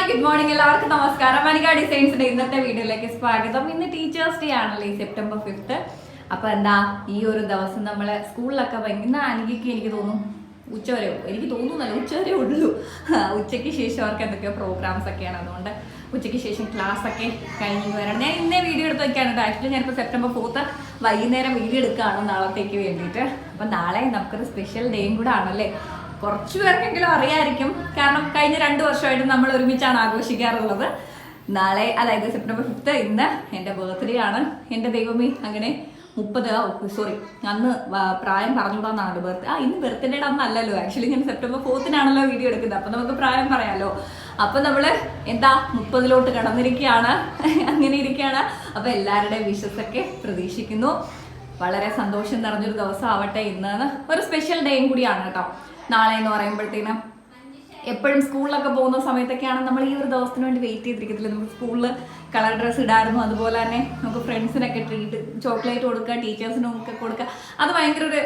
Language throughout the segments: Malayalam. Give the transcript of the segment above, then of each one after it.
ഹായ് ഗുഡ് മോർണിംഗ് എല്ലാവർക്കും. നമസ്കാരം. മനിക ഡിസൈൻസിന്റെ ഇന്നത്തെ വീഡിയോയിലേക്ക് സ്വാഗതം. ഇന്ന് ടീച്ചേഴ്സ് ഡേ ആണല്ലേ സെപ്റ്റംബർ ഫിഫ്ത്ത് അപ്പൊ എന്താ ഈ ഒരു ദിവസം നമ്മളെ സ്കൂളിലൊക്കെ ഇന്ന് അനിക്ക് എനിക്ക് തോന്നും ഉച്ചവരെ എനിക്ക് തോന്നുന്നല്ല ഉച്ചവരെ ഉള്ളൂ. ഉച്ചയ്ക്ക് ശേഷം അവർക്ക് എന്തൊക്കെയോ പ്രോഗ്രാംസ് ഒക്കെയാണ്. അതുകൊണ്ട് ഉച്ചയ്ക്ക് ശേഷം ക്ലാസ് ഒക്കെ കഴിഞ്ഞു വരണം. ഞാൻ ഇന്നേ വീഡിയോ എടുത്ത് കേട്ടോ. ആക്ച്വലി ഞാനിപ്പോൾ സെപ്റ്റംബർ ഫോർത്ത് വൈകുന്നേരം വീഡിയോ എടുക്കുകയാണ് നാളത്തേക്ക് വേണ്ടിയിട്ട്. അപ്പം നാളെ നമുക്കൊരു സ്പെഷ്യൽ ഡേയും കൂടെ ആണല്ലേ? കുറച്ചു പേർക്കെങ്കിലും അറിയായിരിക്കും. കാരണം കഴിഞ്ഞ രണ്ട് വർഷമായിട്ട് നമ്മൾ ഒരുമിച്ചാണ് ആഘോഷിക്കാറുള്ളത്. നാളെ അതായത് സെപ്റ്റംബർ ഫിഫ്ത്ത് ഇന്ന് എന്റെ ബർത്ത്ഡേ ആണ്. എന്റെ ദൈവമേ അങ്ങനെ മുപ്പത് സോറി അന്ന് പ്രായം പറഞ്ഞുകൂടാന്നാണ് ബർത്ത് ആ ഇന്ന് ബർത്ത്ഡേയുടെ അന്നല്ലല്ലോ ആക്ച്വലി ഞാൻ സെപ്റ്റംബർ ഫോർത്തിനാണല്ലോ വീഡിയോ എടുക്കുന്നത്. അപ്പം നമുക്ക് പ്രായം പറയാമല്ലോ അപ്പം നമ്മൾ എന്താ മുപ്പതിലോട്ട് കടന്നിരിക്കുകയാണ്. അങ്ങനെ ഇരിക്കുകയാണ്. അപ്പം എല്ലാവരുടെയും വിശ്വസൊക്കെ പ്രതീക്ഷിക്കുന്നു. വളരെ സന്തോഷം നിറഞ്ഞൊരു ദിവസം ആവട്ടെ ഇന്ന്. ഒരു സ്പെഷ്യൽ ഡേയും കൂടിയാണ് കേട്ടോ. നാളെ എന്ന് പറയുമ്പോഴത്തേനും എപ്പോഴും സ്കൂളിലൊക്കെ പോകുന്ന സമയത്തൊക്കെയാണ് നമ്മൾ ഈ ഒരു ദിവസത്തിന് വേണ്ടി വെയിറ്റ് ചെയ്തിരിക്കത്തില്ല? നമുക്ക് സ്കൂളിൽ കളർ ഡ്രസ്സ് ഇടായിരുന്നു അതുപോലെ തന്നെ നമുക്ക് ഫ്രണ്ട്സിനൊക്കെ ട്രീറ്റ് ചോക്ലേറ്റ് കൊടുക്കുക ടീച്ചേഴ്സിനും ഒക്കെ കൊടുക്കുക. അത് ഭയങ്കര ഒരു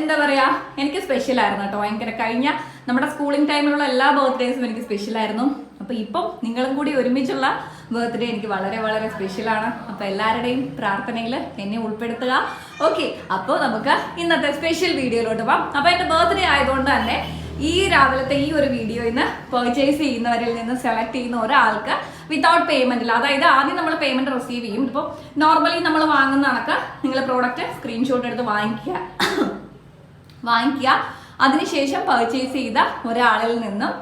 എന്താ പറയുക എനിക്ക് സ്പെഷ്യൽ ആയിരുന്നു കേട്ടോ. ഭയങ്കര കഴിഞ്ഞ നമ്മുടെ സ്കൂളിംഗ് ടൈമിലുള്ള എല്ലാ ബർത്ത്ഡേസും എനിക്ക് സ്പെഷ്യൽ ആയിരുന്നു. അപ്പോൾ ഇപ്പം നിങ്ങളും കൂടി ഒരുമിച്ചുള്ള ബർത്ത്ഡേ എനിക്ക് വളരെ വളരെ സ്പെഷ്യലാണ് അപ്പോൾ എല്ലാവരുടെയും പ്രാർത്ഥനയിൽ എന്നെ ഉൾപ്പെടുത്തുക. ഓക്കെ അപ്പോൾ നമുക്ക് ഇന്നത്തെ സ്പെഷ്യൽ വീഡിയോയിലോട്ട് പോകാം അപ്പോൾ എന്റെ ബർത്ത്ഡേ ആയതുകൊണ്ട് തന്നെ ഈ രാവിലത്തെ ഈ ഒരു വീഡിയോ ഇന്ന് പെർച്ചേസ് ചെയ്യുന്നവരിൽ നിന്ന് സെലക്ട് ചെയ്യുന്ന ഒരാൾക്ക് വിത്തൗട്ട് പേയ്മെന്റിൽ അതായത് ആദ്യം നമ്മൾ പേയ്മെന്റ് റിസീവ് ചെയ്യും. ഇപ്പോൾ നോർമലി നമ്മൾ വാങ്ങുന്ന കണക്ക് നിങ്ങൾ പ്രോഡക്റ്റ് സ്ക്രീൻഷോട്ട് എടുത്ത് വാങ്ങിക്കുക. വാങ്ങിക്കുക. അതിനുശേഷം പെർച്ചേസ് ചെയ്ത ഒരാളിൽ നിന്നും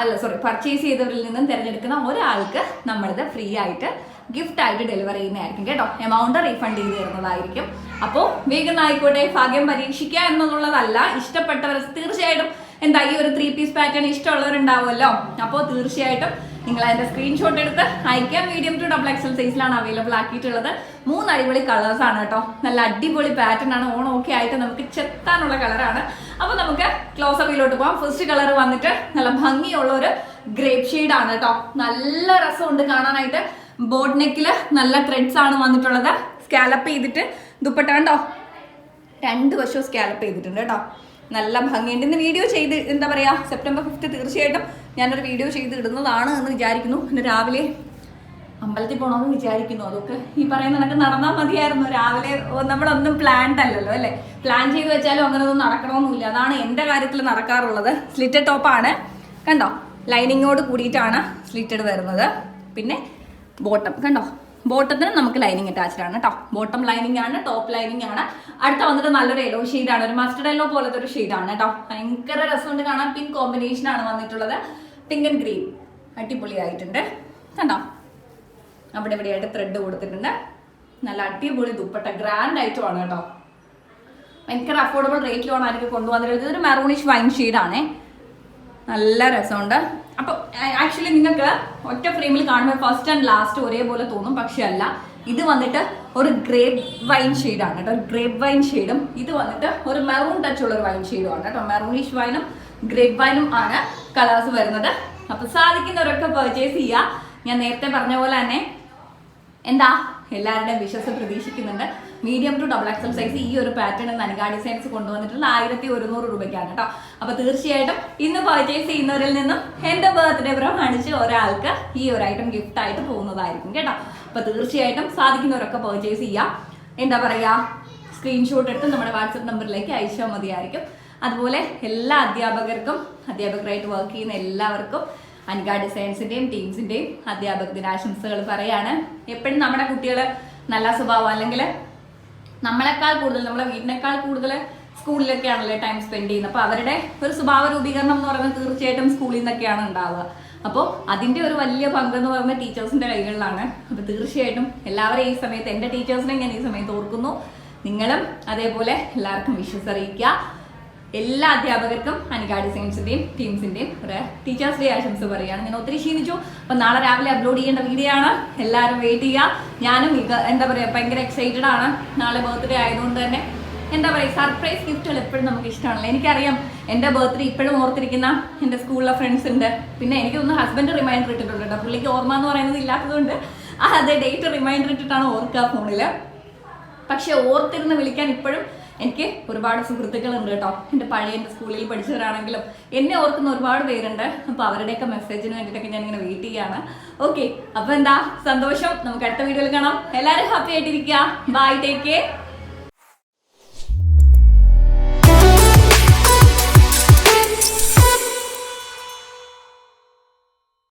അല്ല സോറി പർച്ചേസ് ചെയ്തവരിൽ നിന്നും തിരഞ്ഞെടുക്കുന്ന ഒരാൾക്ക് നമ്മളിത് ഫ്രീ ആയിട്ട് ഗിഫ്റ്റ് ആയിട്ട് ഡെലിവർ ചെയ്യുന്നതായിരിക്കും കേട്ടോ. എമൗണ്ട് റീഫണ്ട് ചെയ്ത് തരുന്നതായിരിക്കും. അപ്പോൾ വേഗം ആയിക്കോട്ടെ ഭാഗ്യം പരീക്ഷിക്കുക എന്നുള്ളതല്ല ഇഷ്ടപ്പെട്ടവർ തീർച്ചയായിട്ടും എന്താ ഈ ഒരു ത്രീ പീസ് പാറ്റേൺ ഇഷ്ടമുള്ളവരുണ്ടാവുമല്ലോ? അപ്പോൾ തീർച്ചയായിട്ടും നിങ്ങൾ അതിന്റെ സ്ക്രീൻഷോട്ട് എടുത്ത് അയക്കാം മീഡിയം ടു ഡബിൾ എക്സൽ സൈസിലാണ് അവൈലബിൾ ആക്കിയിട്ടുള്ളത്. മൂന്ന് അടിപൊളി കളേഴ്സ് ആണ് കേട്ടോ. നല്ല അടിപൊളി പാറ്റേൺ ആണ്. ഓൺ ഓക്കെ ആയിട്ട് നമുക്ക് ചെത്താനുള്ള കളറാണ് അപ്പോൾ നമുക്ക് ക്ലോസ് അപ്പിലോട്ട് പോവാം. ഫസ്റ്റ് കളർ വന്നിട്ട് നല്ല ഭംഗിയുള്ള ഒരു ഗ്രേപ്പ് ഷെയ്ഡ് ആണ് കേട്ടോ. നല്ല രസമുണ്ട് കാണാനായിട്ട്. ബോട്ട് നെക്കിൽ നല്ല ത്രെഡ്സ് ആണ് വന്നിട്ടുള്ളത്. സ്കാലപ്പ് ചെയ്തിട്ട് ദുപ്പട്ട കണ്ടോ? രണ്ട് വശവും സ്കാലപ്പ് ചെയ്തിട്ടുണ്ട് കേട്ടോ. നല്ല ഭംഗിയുണ്ട് ഇന്ന് വീഡിയോ ചെയ്ത് എന്താ പറയുക സെപ്റ്റംബർ ഫിഫ്ത്ത് തീർച്ചയായിട്ടും ഞാനൊരു വീഡിയോ ചെയ്ത് ഇടുന്നതാണ് എന്ന് വിചാരിക്കുന്നു. പിന്നെ രാവിലെ അമ്പലത്തിൽ പോകണമെന്ന് വിചാരിക്കുന്നു. അതൊക്കെ ഈ പറയുന്ന കണക്ക് നടന്നാൽ മതിയായിരുന്നു. രാവിലെ നമ്മളൊന്നും പ്ലാൻഡ് അല്ലല്ലോ അല്ലേ? പ്ലാൻ ചെയ്ത് വെച്ചാലും അങ്ങനെ ഒന്നും നടക്കണമെന്നില്ല അതാണ് എന്റെ കാര്യത്തിൽ നടക്കാറുള്ളത്. സ്ലിറ്റഡ് ടോപ്പാണ് കണ്ടോ? ലൈനിങ്ങോട് കൂടിയിട്ടാണ് സ്ലിറ്റഡ് വരുന്നത്. പിന്നെ ബോട്ടം കണ്ടോ? ബോട്ടത്തിന് നമുക്ക് ലൈനിങ് അറ്റാച്ച്ഡ് ആണ് കേട്ടോ ബോട്ടം ലൈനിങ് ആണ് ടോപ്പ് ലൈനിങ് ആണ്. അടുത്ത വന്നിട്ട് നല്ലൊരു യെല്ലോ ആണ്. ഒരു മസ്റ്റർഡ് യെല്ലോ പോലത്തെ ഒരു ആണ് കേട്ടോ ഭയങ്കര രസമുണ്ട് കാണാൻ. പിങ്ക് കോമ്പിനേഷൻ ആണ് വന്നിട്ടുള്ളത്. പിങ്ക് ആൻഡ് ഗ്രീൻ അടിപൊളിയായിട്ടുണ്ട്. കണ്ടോ? അവിടെ ഇവിടെയായിട്ട് ത്രെഡ് കൊടുത്തിട്ടുണ്ട്. നല്ല അടിപൊളി ദുപ്പട്ട. ഗ്രാൻഡ് ഐറ്റമാണ് കേട്ടോ ഭയങ്കര അഫോർഡബിൾ റേറ്റിലാണ് ആർക്ക് കൊണ്ടുവന്നിട്ടുള്ളത് ഇതൊരു മെറൂണിഷ് വൈൻ ഷെയ്ഡാണേ നല്ല രസമുണ്ട്. അപ്പൊ ആക്ച്വലി നിങ്ങൾക്ക് ഒറ്റ ഫ്രെയിമിൽ കാണുമ്പോൾ ഫസ്റ്റ് ആൻഡ് ലാസ്റ്റ് ഒരേപോലെ തോന്നും പക്ഷെ അല്ല. ഇത് വന്നിട്ട് ഒരു ഗ്രേപ്പ് വൈൻ ഷെയ്ഡാണ് കേട്ടോ. ഗ്രേപ്പ് വൈൻ ഷെയ്ഡും ഇത് വന്നിട്ട് ഒരു മെറൂൺ ടച്ച് ഉള്ള ഒരു വൈൻ ഷെയ്ഡുമാണ് കേട്ടോ. മെറൂണിഷ് വൈനും ഗ്രേപ്പ് വൈനും ആണ് കളേഴ്സ് വരുന്നത്. അപ്പൊ സാധിക്കുന്നവരൊക്കെ പർച്ചേസ് ചെയ്യുക ഞാൻ നേരത്തെ പറഞ്ഞ പോലെ തന്നെ എന്താ? എല്ലാവരുടെയും വിശ്വസം പ്രതീക്ഷിക്കുന്നുണ്ട്. Medium to double XL size ഈ ഒരു പാറ്റേൺ നനിക ഡിസൈൻസ് കൊണ്ടുവന്നിട്ടുള്ള ആയിരത്തി ഒരുന്നൂറ് രൂപയ്ക്കാണ് കേട്ടോ. അപ്പൊ തീർച്ചയായിട്ടും ഇന്ന് പർച്ചേസ് ചെയ്യുന്നവരിൽ നിന്നും എന്റെ ബർത്ത്ഡേ പ്രമാണിച്ച് ഒരാൾക്ക് ഈ ഒരു ഐറ്റം ഗിഫ്റ്റ് ആയിട്ട് പോകുന്നതായിരിക്കും കേട്ടോ. അപ്പൊ തീർച്ചയായിട്ടും സാധിക്കുന്നവരൊക്കെ പർച്ചേസ് ചെയ്യാം. എന്താ പറയാ? സ്ക്രീൻഷോട്ട് എടുത്ത് നമ്മുടെ വാട്സപ്പ് നമ്പറിലേക്ക് അയച്ചാൽ മതിയായിരിക്കും. അതുപോലെ എല്ലാ അധ്യാപകർക്കും അധ്യാപകരായിട്ട് വർക്ക് ചെയ്യുന്ന എല്ലാവർക്കും അൻഗാ ഡിസൈൻസിന്റെയും ടീംസിന്റെയും അധ്യാപക ദിനാശംസകൾ പറയാണ്. എപ്പോഴും നമ്മുടെ കുട്ടികൾ നല്ല സ്വഭാവം അല്ലെങ്കിൽ നമ്മളെക്കാൾ കൂടുതൽ നമ്മളെ വീടിനേക്കാൾ കൂടുതൽ സ്കൂളിലൊക്കെയാണല്ലേ ടൈം സ്പെൻഡ് ചെയ്യുന്നത്. അപ്പോൾ അവരുടെ ഒരു സ്വഭാവ രൂപീകരണം എന്ന് പറയുന്നത് തീർച്ചയായിട്ടും സ്കൂളിൽ നിന്നൊക്കെയാണ് ഉണ്ടാവുക. അപ്പോൾ അതിന്റെ ഒരു വലിയ പങ്കെന്ന് പറയുന്നത് ടീച്ചേഴ്സിന്റെ കൈകളിലാണ്. അപ്പോൾ തീർച്ചയായിട്ടും എല്ലാവരും ഈ സമയത്ത് എന്റെ ടീച്ചേഴ്സിനെ ഞാൻ ഈ സമയത്ത് ഓർക്കുന്നു. നിങ്ങളും അതേപോലെ എല്ലാവർക്കും വിശ്വസ് അറിയിക്കുക എല്ലാ അധ്യാപകർക്കും അനികാടി സയൻസിന്റെയും ടീംസിന്റെയും ഒരു ടീച്ചേഴ്സ് ഡേ ആശംസ പറയുകയാണ്. ഞാൻ ഒത്തിരി ക്ഷീണിച്ചു. അപ്പൊ നാളെ രാവിലെ അപ്ലോഡ് ചെയ്യേണ്ട വീഡിയോ ആണ്. എല്ലാവരും വെയിറ്റ് ചെയ്യുക. ഞാനും എന്താ പറയുക ഭയങ്കര എക്സൈറ്റഡ് ആണ്. നാളെ ബർത്ത്ഡേ ആയതുകൊണ്ട് തന്നെ. എന്താ പറയുക സർപ്രൈസ് ഗിഫ്റ്റുകൾ എപ്പോഴും നമുക്ക് ഇഷ്ടമാണല്ലോ. എനിക്കറിയാം എന്റെ ബർത്ത്ഡേ ഇപ്പോഴും ഓർത്തിരിക്കുന്ന എന്റെ സ്കൂളിലെ ഫ്രണ്ട്സ് ഉണ്ട്. പിന്നെ എനിക്ക് തോന്നുന്നു ഹസ്ബൻഡ് റിമൈൻഡർ ഇട്ടിട്ടുണ്ട് കേട്ടോ. പുള്ളിക്ക് ഓർമ്മ എന്ന് പറയുന്നത് ഇല്ലാത്തതുകൊണ്ട് അതെ ഡേറ്റ് റിമൈൻഡർ ഇട്ടിട്ടാണ് ഓർക്കുക ഫോണിൽ പക്ഷെ ഓർത്തിരുന്ന് വിളിക്കാൻ ഇപ്പോഴും എനിക്ക് ഒരുപാട് സുഹൃത്തുക്കളുണ്ട് കേട്ടോ. എന്റെ പഴയ എന്റെ സ്കൂളിൽ പഠിച്ചവരാണെങ്കിലും എന്നെ ഓർക്കുന്ന ഒരുപാട് പേരുണ്ട്. അപ്പോൾ അവരുടെയൊക്കെ മെസ്സേജിന് വേണ്ടിയിട്ടൊക്കെ ഞാൻ ഇങ്ങനെ വെയിറ്റ് ചെയ്യാണ്. ഓക്കെ അപ്പോൾ എന്താ? സന്തോഷം. നമുക്ക് അടുത്ത വീഡിയോയിൽ കാണാം. എല്ലാവരും ഹാപ്പി ആയിട്ടിരിക്കുക. Bye take care